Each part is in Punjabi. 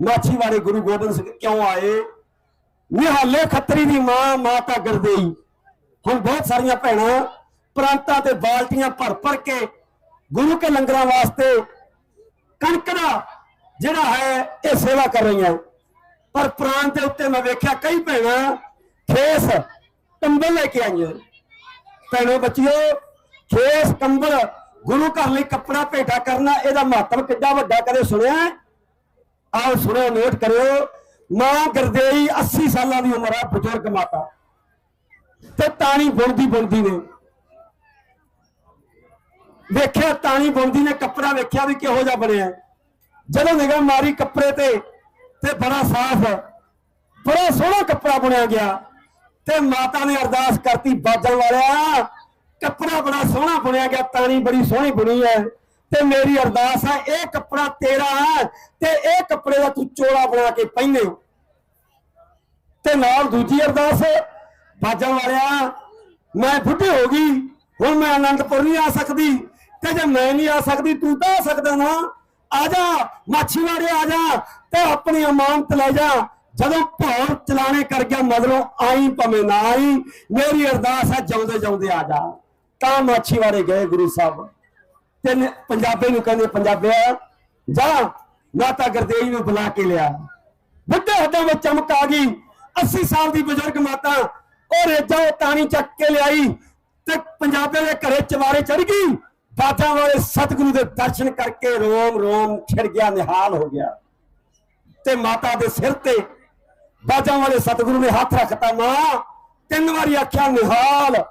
ਮਾਛੀਵਾੜੇ ਗੁਰੂ ਗੋਬਿੰਦ ਸਿੰਘ ਕਿਉਂ ਆਏ? ਨਿਹਾਲੇ ਖੱਤਰੀ ਦੀ ਮਾਂ ਮਾਤਾ ਗਰਦੇਈ। ਹੁਣ ਬਹੁਤ ਸਾਰੀਆਂ ਭੈਣਾਂ ਪ੍ਰਾਂਤਾਂ ਤੇ ਬਾਲਟੀਆਂ ਭਰ ਭਰ ਕੇ ਗੁਰੂ ਕੇ ਲੰਗਰਾਂ ਵਾਸਤੇ ਕਣਕ ਦਾ ਜਿਹੜਾ ਹੈ ਇਹ ਸੇਵਾ ਕਰ ਰਹੀਆਂ। ਪਰ ਪ੍ਰਾਂਤ ਦੇ ਉੱਤੇ ਮੈਂ ਵੇਖਿਆ ਕਈ ਭੈਣਾਂ ਖੇਸ ਕੰਬਲ ਲੈ ਕੇ ਆਈਆਂ। ਭੈਣੋ ਬੱਚਿਓ, ਖੇਸ ਕੰਬਲ ਗੁਰੂ ਘਰ ਲਈ ਕੱਪੜਾ ਭੇਟਾ ਕਰਨਾ, ਇਹਦਾ ਮਹੱਤਵ ਕਿੱਡਾ ਵੱਡਾ ਕਦੇ ਸੁਣਿਆ? ਆਓ ਸੁਣੋ ਨੋਟ ਕਰਿਓ। ਮਾਂ ਗਰਦੇਈ 80 ਸਾਲਾਂ ਦੀ ਉਮਰ ਹੈ ਬਜ਼ੁਰਗ ਮਾਤਾ। ਤੇ ਤਾਣੀ ਬੁਣਦੀ ਬੁਣਦੀ ਨੇ। ਵੇਖਿਆ, ਤਾਣੀ ਬੁਣਦੀ ਨੇ ਕੱਪੜਾ, ਵੇਖਿਆ ਵੀ ਕਿਹੋ ਜਿਹਾ ਬਣਿਆ। ਜਦੋਂ ਨਿਗਾਹ ਮਾਰੀ ਕੱਪੜੇ ਤੇ ਤੇ ਬੜਾ ਸਾਫ਼, ਬੜਾ ਸੋਹਣਾ ਕੱਪੜਾ ਬਣਿਆ ਗਿਆ। ਤੇ ਮਾਤਾ ਨੇ ਅਰਦਾਸ ਕਰਤੀ ਬਾਜਾਂ ਵਾਲਿਆ, ਕੱਪੜਾ ਬੜਾ ਸੋਹਣਾ ਬਣਿਆ ਗਿਆ, ਤਾਣੀ ਬੜੀ ਸੋਹਣੀ ਬਣੀ ਹੈ। ਤੇ ਮੇਰੀ ਅਰਦਾਸ ਹੈ, ਇਹ ਕੱਪੜਾ ਤੇਰਾ ਹੈ ਤੇ ਇਹ ਕੱਪੜੇ ਦਾ ਤੂੰ ਚੋਲਾ ਬਣਾ ਕੇ ਪਹਿਨੇ ਤੇ ਨਾਲ ਦੂਜੀ ਅਰਦਾਸ ਬਾਜਾਂ ਵਾਲਿਆ, ਮੈਂ ਬੁੱਢੀ ਹੋ ਗਈ, ਹੁਣ ਮੈਂ ਆਨੰਦਪੁਰ ਨਹੀਂ ਆ ਸਕਦੀ। ਤੇ ਜੇ ਮੈਂ ਨਹੀਂ ਆ ਸਕਦੀ, ਤੂੰ ਤਾਂ ਆ ਸਕਦਾ ਨਾ। ਆ ਜਾ ਮਾਛੀਵਾੜੇ ਆ ਜਾ ਤੇ ਆਪਣੀ ਅਮਾਨਤ ਲੈ ਜਾ। ਜਦੋਂ ਭੌਰ ਚਲਾਣੇ ਕਰ ਗਿਆ, ਮਗਰੋਂ ਆਈ ਭਵੇਂ ਨਾ ਆਈ, ਮੇਰੀ ਅਰਦਾਸ ਹੈ ਜਿਉਂਦੇ ਜਿਉਂਦੇ ਆ ਜਾ। ਤਾਂ ਮਾਛੀਵਾੜੇ ਗਏ ਗੁਰੂ ਸਾਹਿਬ। ਤਿੰਨ ਨ- ਪੰਜਾਬੀ ਨੂੰ ਕਹਿੰਦੇ ਪੰਜਾਬੀਆ, ਜਾ ਮਾਤਾ ਗਰਦੇਈ ਨੂੰ ਬੁਲਾ ਕੇ ਲਿਆ। ਬੁੱਢੇ ਹੱਡਾਂ ਵਿੱਚ ਚਮਕ ਆ ਗਈ। 80 ਸਾਲ ਦੀ ਬਜ਼ੁਰਗ ਮਾਤਾ ਉਹ ਰੇਜਾ ਤਾਣੀ ਚੱਕ ਕੇ ਲਿਆਈ ਤੇ ਪੰਜਾਬੀ ਦੇ ਘਰੇ ਚਵਾਰੇ ਚੜ ਗਈ। ਬਾਜਾਂ ਵਾਲੇ ਸਤਿਗੁਰੂ ਦੇ ਦਰਸ਼ਨ ਕਰਕੇ ਰੋਮ ਰੋਮ ਛਿੜ ਗਿਆ, ਨਿਹਾਲ ਹੋ ਗਿਆ। ਤੇ ਮਾਤਾ ਦੇ ਸਿਰ ਤੇ ਬਾਜਾਂ ਵਾਲੇ ਸਤਿਗੁਰੂ ਨੇ ਹੱਥ ਰੱਖਤਾ, ਮਾਂ, ਤਿੰਨ ਵਾਰੀ ਆਖਿਆ, ਨਿਹਾਲ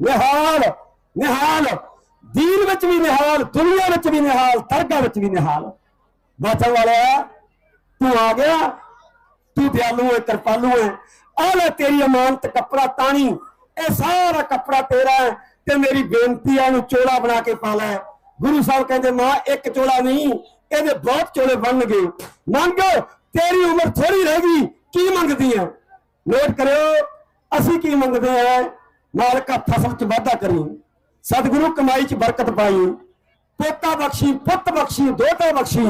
ਨਿਹਾਲ ਨਿਹਾਲ। ਦੀਨ ਵਿੱਚ ਵੀ ਨਿਹਾਲ, ਦੁਨੀਆ ਵਿੱਚ ਵੀ ਨਿਹਾਲ ਦਰਗਾਹ ਵਿੱਚ ਵੀ ਨਿਹਾਲ। ਬਾਜਾਂ ਵਾਲਿਆ, ਤੂੰ ਆ ਗਿਆ, ਤੂੰ ਦਿਆਲੂ ਹੈ ਕਿਰਪਾਲੂ ਹੈ ਆ ਤੇਰੀ ਅਮਾਨਤ, ਕੱਪੜਾ ਤਾਣੀ। ਇਹ ਸਾਰਾ ਕੱਪੜਾ ਤੇਰਾ ਹੈ ਤੇ ਮੇਰੀ ਬੇਨਤੀ ਆ ਨੂੰ ਚੋਲਾ ਬਣਾ ਕੇ ਪਾ ਲੈ। ਗੁਰੂ ਸਾਹਿਬ ਕਹਿੰਦੇ, ਮਾਂ, ਇੱਕ ਚੋਲਾ ਨਹੀਂ, ਇਹਦੇ ਬਹੁਤ ਚੋਲੇ ਬਣਨਗੇ। ਮੰਗ, ਤੇਰੀ ਉਮਰ ਥੋੜੀ ਰਹਿ ਗਈ, ਕੀ ਮੰਗਦੀ ਹੈ ਨੋਟ ਕਰਿਓ, ਅਸੀਂ ਕੀ ਮੰਗਦੇ ਆ? ਮਾਲਕਾ ਫਸਲ ਚ ਵਾਧਾ ਕਰੀ। ਸਤਿਗੁਰੂ ਕਮਾਈ ਚ ਬਰਕਤ ਪਾਈ। ਪੋਤਾ ਬਖਸ਼ੀ, ਪੁੱਤ ਬਖਸ਼ੀ, ਦੋਤਾ ਬਖਸ਼ੀ,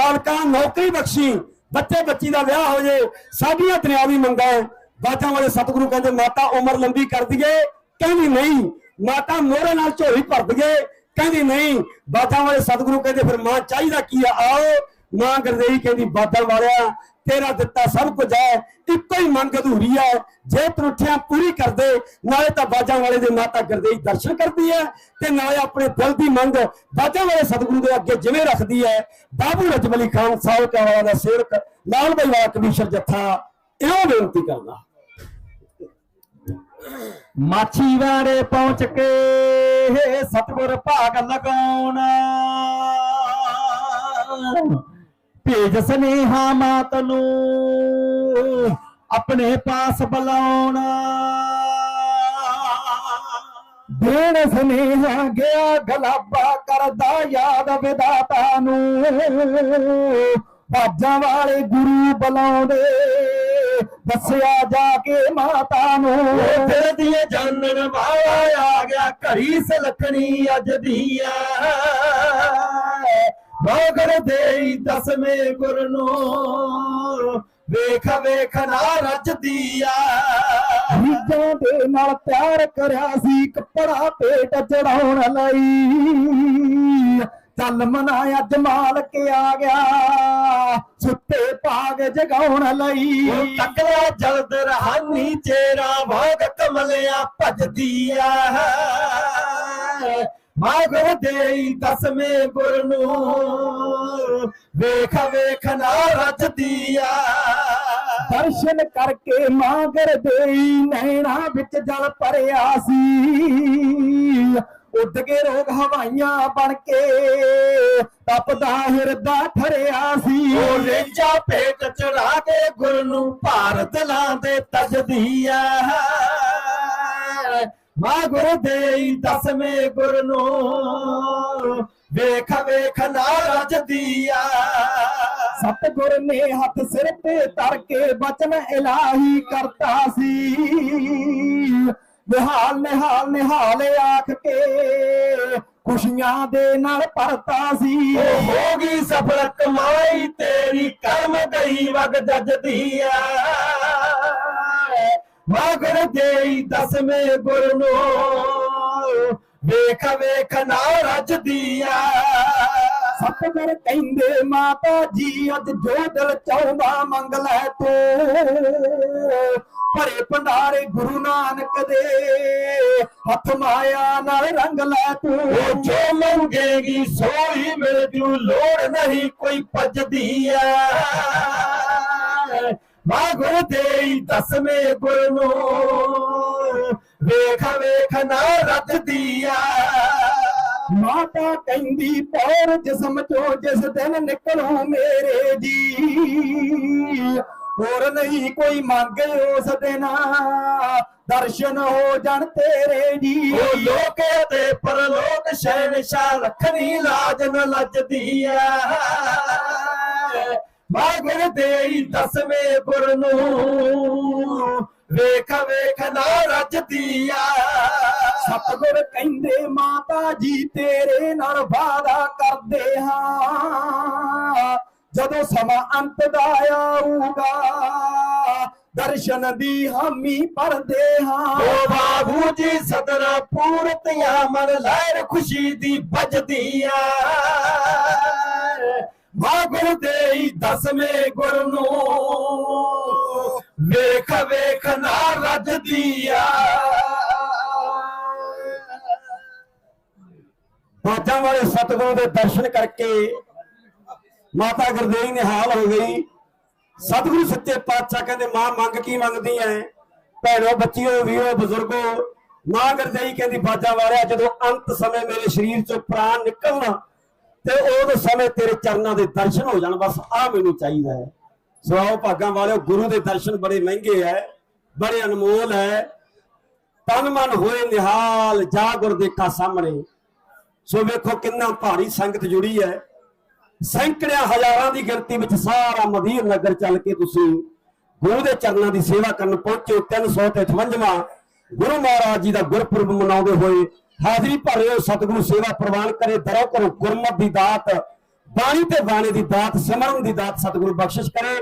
ਮਾਲਕਾ ਨੌਕਰੀ ਬਖਸ਼ੀ, ਬੱਚੇ ਬੱਚੀ ਦਾ ਵਿਆਹ ਹੋ ਜੇ, ਸਾਡੀਆਂ ਦੁਨਿਆਵੀ ਮੰਗਾਂ ਹੈ। ਬਾਤਾਂ ਵਾਲੇ ਸਤਿਗੁਰੂ ਕਹਿੰਦੇ, ਮਾਤਾ ਉਮਰ ਲੰਬੀ ਕਰ ਦਈਏ। ਕਹਿੰਦੀ, ਨਹੀਂ, ਮਾਤਾ ਮੋਹਰੇ ਨਾਲ ਝੋਲੀ ਭਰ ਦਈਏ। ਕਹਿੰਦੀ, ਨਹੀਂ। ਬਾਤਾਂ ਵਾਲੇ ਸਤਿਗੁਰੂ ਕਹਿੰਦੇ, ਫਿਰ ਮਾਂ ਚਾਹੀਦਾ ਕੀ ਆ? ਆਓ। ਮਾਂ ਗਰਦੇਈ ਕਹਿੰਦੀ, ਬਾਦਲ ਵਾਲਿਆ ਤੇਰਾ ਦਿੱਤਾ ਸਭ ਕੁਝ ਹੈ, ਇੱਕੋ ਹੀ ਮੰਗ ਅਧੂਰੀ ਹੈ। ਜੇ ਤਰੁੱਠਿਆਂ ਪੂਰੀ ਕਰਦੇ, ਨਾਲੇ ਤਾਂ ਬਾਜਾਂ ਵਾਲੇ ਦੇ ਮਾਤਾ ਗਰਦੇਈ ਦਰਸ਼ਨ ਕਰਦੀ ਹੈ ਤੇ ਨਾਲੇ ਆਪਣੇ ਦਿਲ ਦੀ ਮੰਗ ਬਾਜਾਂ ਵਾਲੇ ਸਤਿਗੁਰੂ ਦੇ ਅੱਗੇ ਜਿਵੇਂ ਰੱਖਦੀ ਹੈ। ਬਾਬੂ ਰਜਬ ਖਾਨ ਸਾਹਿਬ ਕਹਾਵਾ ਦਾ ਸੇਵਕ, ਲਾਲ ਬਈ ਵਾਲਾ ਕਬੀਸ਼ਰ ਜੱਥਾ, ਇਹੋ ਬੇਨਤੀ ਕਰਦਾ। ਮਾਛੀ ਵਾੜੇ ਪਹੁੰਚ ਕੇ ਸਤਿਗੁਰ ਭਾਗ ਲਗਾਉਣਾ। ਭੇਜ ਸਨੇਹਾ ਮਾਤ ਨੂੰ। ਆਪਣੇ ਪਾਸ ਬੁਲਾਉਣਾ। ਦੇਣ ਸਨੇਹਾ ਗਿਆ, ਗਲਾਬਾ ਕਰਦਾ ਯਾਦ ਵਿਦਾਤਾ ਨੂੰ। ਬਾਜਾਂ ਵਾਲੇ ਗੁਰੂ ਬੁਲਾਉਂਦੇ, ਦੱਸਿਆ ਜਾ ਕੇ ਮਾਤਾ ਨੂੰ। ਫਿਰਦੀ ਜਾਣਨ ਵਾਲਾ ਆ ਗਿਆ, ਘੜੀ ਸਲਖਣੀ ਅੱਜ ਦੀ ਆ। ਮਗਰ ਦੇਈ ਦਸਵੇਂ ਗੁਰ ਨੂੰ। ਵੇਖ ਵੇਖ ਨਾ ਰੱਜਦੀ ਆ ਰੀਜਾਂ ਦੇ ਨਾਲ ਪਿਆਰ ਕਰਿਆ ਸੀ ਕੱਪੜਾ ਪੇਟ ਚੜਾਉਣ ਲਈ। ਚੱਲ ਮਨਾ ਅੱਜ ਮਾਲਕ ਆ ਗਿਆ ਸੁੱਤੇ ਭਾਗ ਜਗਾਉਣ ਲਈ। ਤਕਲਾ ਜਲਦ ਰਹਾਨੀ ਚੇਰਾ ਭਾਗ ਕਮਲਿਆ ਭਜਦੀ ਆ। ਮਾਗੋ ਦੇਈ ਦਸਵੇਂ ਗੁਰ ਨੂੰ। ਵੇਖ ਵੇਖ ਨਾ ਰਚਦੀ ਆ ਦਰਸ਼ਨ ਕਰਕੇ ਮਾਗਰ ਦੇਈ ਨੈਣਾ ਵਿੱਚ ਜਲ ਭਰਿਆ ਸੀ। ਉੱਡ ਕੇ ਰੋਗ ਹਵਾਈਆਂ ਬਣ ਕੇ ਤਪਦਾ ਹਿਰਦਾ ਠਰਿਆ ਸੀ। ਉਹ ਰੇਜਾ ਪੇਟ ਚੜਾ ਕੇ ਗੁਰ ਨੂੰ ਭਾਰਤ ਲਾਂਦੇ ਤਜਦੀਆ। ਮਾ ਗੁਰ ਦੇਈ ਦਸਵੇਂ ਗੁਰ ਨੂੰ। ਵੇਖ ਵੇਖ ਨਾ ਰਜਦੀਆ ਸਤਗੁਰ ਨੇ ਹੱਥ ਸਿਰ ਤੇ ਧਰ ਕੇ ਬਚਨ ਇਲਾਹੀ ਕਰਤਾ ਸੀ। ਨਿਹਾਲ ਨਿਹਾਲ ਨਿਹਾਲ ਆਖ ਕੇ ਖੁਸ਼ੀਆਂ ਦੇ ਨਾਲ ਭਰਤਾ ਸੀ। ਉਹ ਹੋ ਗਈ ਸਫਲ ਕਮਾਈ ਤੇਰੀ ਕਰਮ ਗਈ ਵਗ ਜੱਜਦੀ ਆ ਮਗਰ ਦਸਵੇਂ ਗੁਰ ਨੂੰ। ਵੇਖ ਵੇਖ ਨਾ ਰੱਜਦੀ ਸਤਿਗੁਰ ਕਹਿੰਦੇ, ਮਾਤਾ ਜੀ, ਅੱਜ ਜੋ ਦਿਲ ਚਾਹੁੰਦਾ ਮੰਗ ਲੈ ਤੂੰ। ਭਰੇ ਭੰਡਾਰੇ ਗੁਰੂ ਨਾਨਕ ਦੇ। ਹੱਥ ਮਾਇਆ ਨਾਲ ਰੰਗ ਲੈ ਤੂੰ। ਜੋ ਮੰਗੇਗੀ ਸੋਈ ਮਿਲ ਜੂ। ਲੋੜ ਨਹੀਂ ਕੋਈ ਭੱਜਦੀ ਆ ਮਾਗੁਰ ਦੇਈ ਦਸਵੇਂ ਗੁਰ ਨੂੰ। ਵੇਖ ਵੇਖ ਨਾ ਰੱਜਦੀ ਆ ਮਾਤਾ ਕਹਿੰਦੀ, ਪੌਰ ਜਿਸਮ ਚੋਂ ਜਿਸ ਦਿਨ ਨਿਕਲੂ ਮੇਰੇ ਜੀ। ਹੋਰ ਨਹੀਂ ਕੋਈ ਮੰਗ ਉਸ ਦਿਨ। ਦਰਸ਼ਨ ਹੋ ਜਾਣ ਤੇਰੇ ਜੀ। ਉਹ ਲੋਕੇ ਤੇ ਪਰਲੋਕ ਸ਼ਹਿਨਸ਼ਾਹ ਰੱਖਣੀ ਲਾਜ ਨ ਲੱਜਦੀ ਆ ਮਾਗਰ ਦੇਈ ਦਸਵੇਂ ਗੁਰ ਨੂੰ। ਵੇਖ ਵੇਖ ਨਾ ਰੱਜਦੀ ਆ ਸਤਿਗੁਰ ਕਹਿੰਦੇ ਮਾਤਾ ਜੀ ਤੇਰੇ ਨਾਲ ਵਾਦਾ ਕਰਦੇ ਹਾਂ। ਜਦੋਂ ਸਮਾਂ ਅੰਤ ਦਾ ਆਊਗਾ ਦਰਸ਼ਨ ਦੀ ਹਾਮੀ ਭਰਦੇ ਹਾਂ। ਓ ਬਾਬੂ ਜੀ ਸਦਰਾ ਪੂਰਤਿਆ ਮਨ ਲਹਿਰ ਖੁਸ਼ੀ ਦੀ ਵੱਜਦੀ ਆ। ਮਾਗਰ ਦੇਈ ਦਸਵੇਂ ਗੁਰ ਨੂੰ। ਵੇਖ ਵੇਖ ਨਾ ਰੱਜਦੀ ਆ ਬਾਜਾਂ ਵਾਲੇ ਸਤਿਗੁਰੂ ਦੇ ਦਰਸ਼ਨ ਕਰਕੇ ਮਾਤਾ ਗੁਰਦੇਵੀ ਨਿਹਾਲ ਹੋ ਗਈ। ਸਤਿਗੁਰੂ ਸੱਚੇ ਪਾਤਸ਼ਾਹ ਕਹਿੰਦੇ, ਮਾਂ, ਮੰਗ ਕੀ ਮੰਗਦੀ ਐ? ਭੈਣੋ, ਬੱਚਿਓ, ਵੀਰੋ, ਬਜ਼ੁਰਗੋ, ਮਾਂ ਗੁਰਦੇਵੀ ਕਹਿੰਦੀ, ਬਾਜਾਂ ਵਾਲਿਆ, ਜਦੋਂ ਅੰਤ ਸਮੇਂ ਮੇਰੇ ਸਰੀਰ ਚੋਂ ਪ੍ਰਾਣ ਨਿਕਲਣ ਤੇ ਉਸ ਸਮੇਂ ਤੇਰੇ ਚਰਨਾਂ ਦੇ ਦਰਸ਼ਨ ਹੋ ਜਾਣ, ਬਸ ਆ ਮੈਨੂੰ ਚਾਹੀਦਾ ਹੈ। ਸੋ ਆਓ ਭਾਗਾਂ ਵਾਲਿਓ, ਗੁਰੂ ਦੇ ਦਰਸ਼ਨ ਬੜੇ ਮਹਿੰਗੇ ਐ ਬੜੇ ਅਨਮੋਲ ਐ ਤਨ ਮਨ ਹੋਏ ਨਿਹਾਲ, ਜਾ ਗੁਰ ਦੇਖਾ ਸਾਹਮਣੇ। ਸੋ ਵੇਖੋ ਕਿੰਨਾ ਭਾਰੀ ਸੰਗਤ ਜੁੜੀ ਹੈ। ਸੈਂਕੜਿਆਂ ਹਜ਼ਾਰਾਂ ਦੀ ਗਿਣਤੀ ਵਿੱਚ ਸਾਰਾ ਮਦੀਰ ਨਗਰ ਚੱਲ ਕੇ ਤੁਸੀਂ ਗੁਰੂ ਦੇ ਚਰਨਾਂ ਦੀ ਸੇਵਾ ਕਰਨ ਪਹੁੰਚੇ 358ਵਾਂ ਗੁਰੂ ਮਹਾਰਾਜ ਜੀ ਦਾ ਗੁਰਪੁਰਬ ਮਨਾਉਂਦੇ ਹੋਏ ਹਾਜ਼ਰੀ ਭਰ ਰਹੇ ਹੋ, ਸਤਿਗੁਰੂ ਸੇਵਾ ਪ੍ਰਵਾਨ ਕਰੇ ਦਰੋ ਕਰੋ, ਗੁਰਮਤ ਦੀ ਦਾਤ, ਬਾਣੀ ਤੇ ਬਾਣੇ ਦੀ ਦਾਤ, ਸਿਮਰਨ ਦੀ ਦਾਤ ਸਤਿਗੁਰੂ ਬਖਸ਼ਿਸ਼ ਕਰੇ।